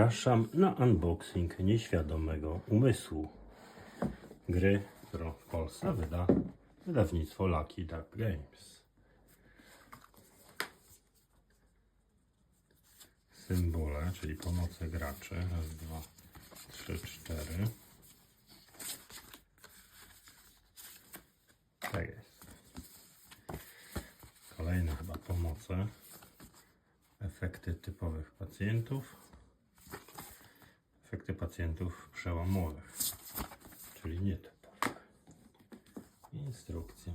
Zapraszam na unboxing nieświadomego umysłu. Gry, którą w Polsce wyda wydawnictwo Lucky Duck Games. Symbole, czyli pomoce graczy. Raz, dwa, trzy, cztery. Tak jest. Kolejne chyba pomoce. Efekty typowych pacjentów. Efekty pacjentów przełomowych, czyli nietypowych. Instrukcja.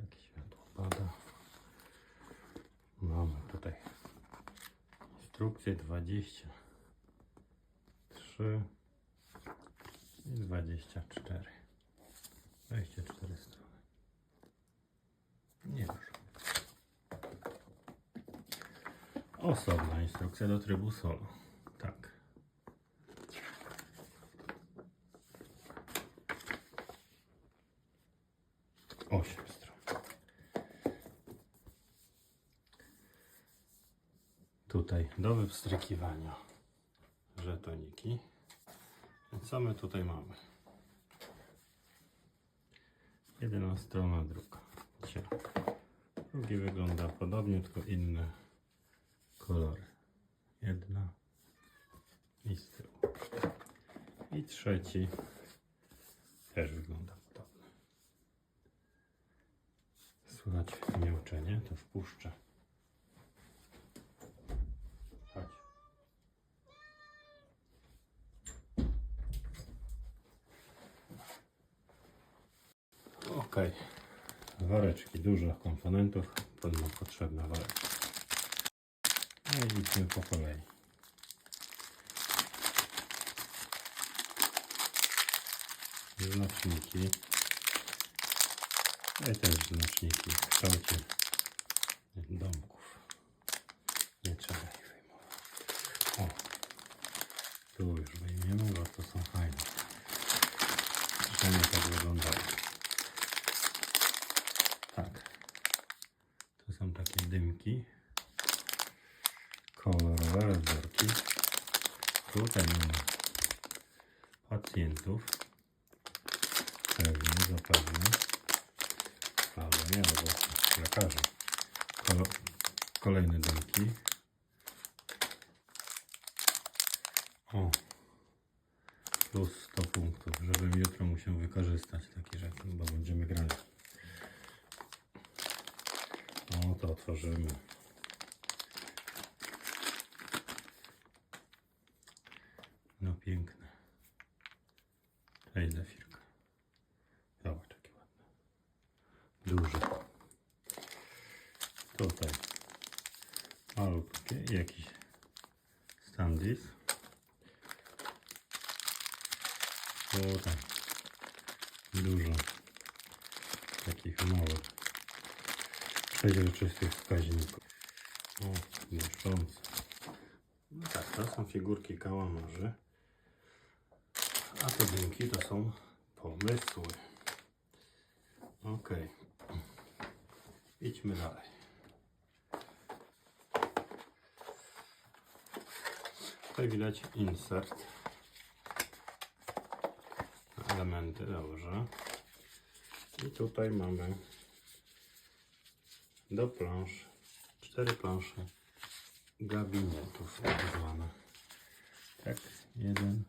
Jak światło pada. Mamy tutaj instrukcję 23 i 24. 24 strony. Nie dużo. Osobna instrukcja do trybu solo. Tak. Osiem stron. Tutaj do wystrykiwania żetoniki. Co my tutaj mamy? Jedna strona, druga. Drugi wygląda podobnie, tylko inne kolory. Jedna i z tyłu. I trzeci też wygląda podobnie. Słychać miauczenie, to wpuszczę. Ok. Woreczki, dużo komponentów, będą potrzebne. No idźmy po kolei. Znaczniki. I też znaczniki w kształcie domków. Nie trzeba ich wyjmować. O, tu już wyjmiemy, bo to są fajne. Przynajmniej tak wyglądają. Tak. To są takie dymki. Kolorowe rozbiorki. Mamy pacjentów. Pewnie, zapewne. Albo nie, albo lekarzy. Kolejne dymki. O. Plus 100 punktów, żebym jutro musiał wykorzystać takie rzeczy, bo będziemy grali. O, to otworzymy. No piękne. Cześć Zefirka. Zobacz, jakie ładne. Duże. Tutaj malutkie i jakiś standis. Tutaj dużo takich małych przeźroczystych wskaźników. O, błyszczące. No tak, to są figurki kałamarzy. A te dymki to są pomysły. Ok. Idźmy dalej. Tutaj widać insert. Elementy, dobrze. I tutaj mamy do plansz, cztery plansze gabinetów tak zwane. Tak, jeden,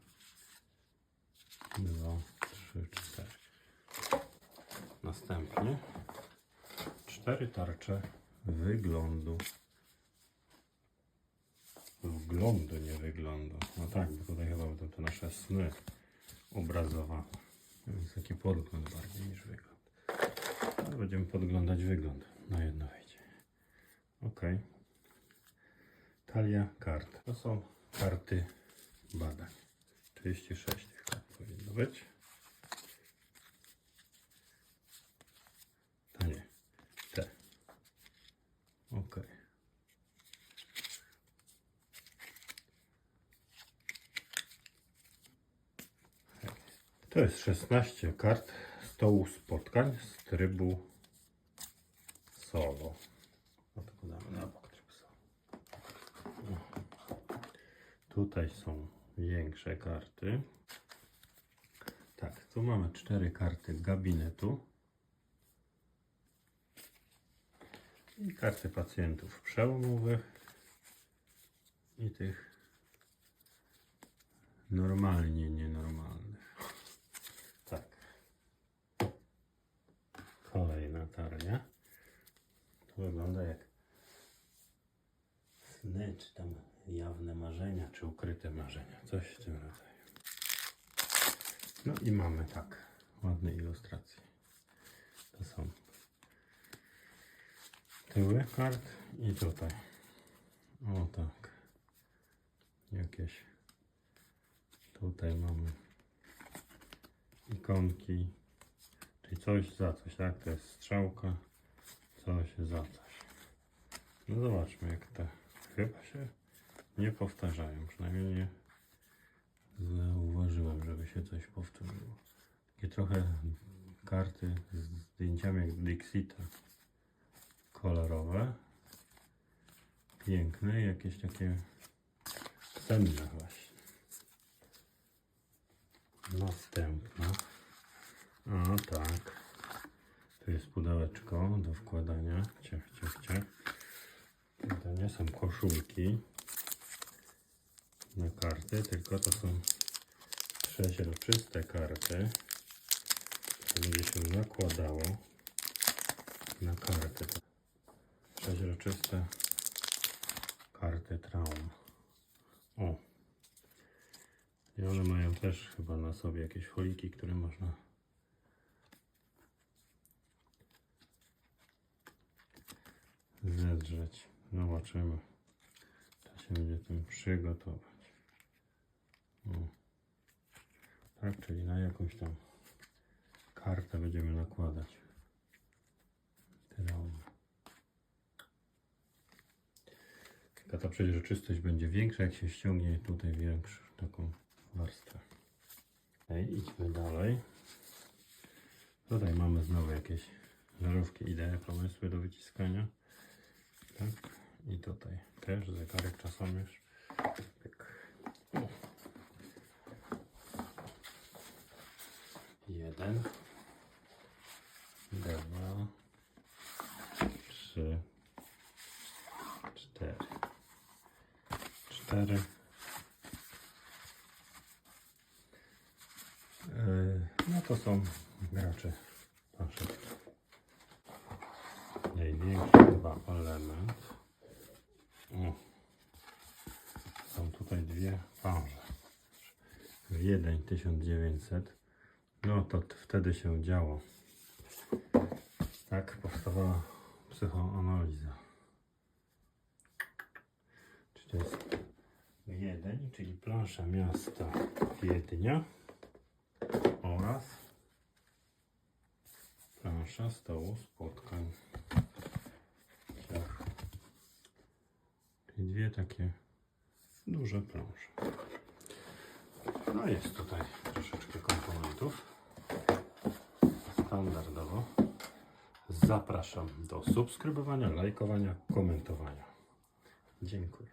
dwa, trzy, cztery. Następnie cztery tarcze wyglądu. Wglądu, nie wyglądu. No tak, bo tutaj chyba będą te nasze sny obrazowane. Więc taki podgląd bardziej niż wygląd. Ale będziemy podglądać wygląd. Na jedno wejdzie. Ok. Talia kart. To są karty badań. 36 tych kart powinno być. To nie. Te. Ok. To jest 16 kart stołu spotkań z trybu. No to podamy na bok tryb solo. Tutaj są większe karty. Tak, tu mamy cztery karty gabinetu i karty pacjentów przełomowych i tych normalnie nienormalnych. Tak. Kolejna talia. Wygląda jak sny, czy tam jawne marzenia, czy ukryte marzenia. Coś w tym rodzaju. No i mamy tak, ładne ilustracje. To są tyły kart i tutaj. O tak. Jakieś. Tutaj mamy ikonki. Czyli coś za coś, tak? To jest strzałka. Coś za coś. No zobaczmy jak te chyba się nie powtarzają. Przynajmniej nie zauważyłem, żeby się coś powtórzyło. Takie trochę karty z zdjęciami jak Dixita. Kolorowe. Piękne, jakieś takie cenne właśnie. Następna. O tak. Tu jest pudełeczko wkładania. Ciach, ciach, ciach. To nie są koszulki na karty, tylko to są przeźroczyste karty. To będzie się nakładało na karty. Przeźroczyste karty traum. O. I one mają też chyba na sobie jakieś foliki, które można zedrzeć. Zobaczymy. Trzeba się będzie tym przygotować. O. Tak, czyli na jakąś tam kartę będziemy nakładać. Traum. Tylko ta przeźroczystość będzie większa, jak się ściągnie tutaj większą taką warstwę. Ej, idźmy dalej. Tutaj mamy znowu jakieś żarówki, idee, pomysły do wyciskania. Tak. I tutaj też zegarek czasomierz. Pyk. O. Jeden. Dwa. Trzy. Cztery. Cztery. Yy, No to są gracze planszetki. Największy element. Są tutaj dwie panże. Wiedeń 1900. No to wtedy się działo. Tak powstawała psychoanaliza. Czy to jest Wiedeń, czyli plansza miasta Wiednia oraz plansza stołu spotkań. Tak. Czyli dwie takie duże plansze. No jest tutaj troszeczkę komponentów. Standardowo. Zapraszam do subskrybowania, lajkowania, komentowania. Dziękuję.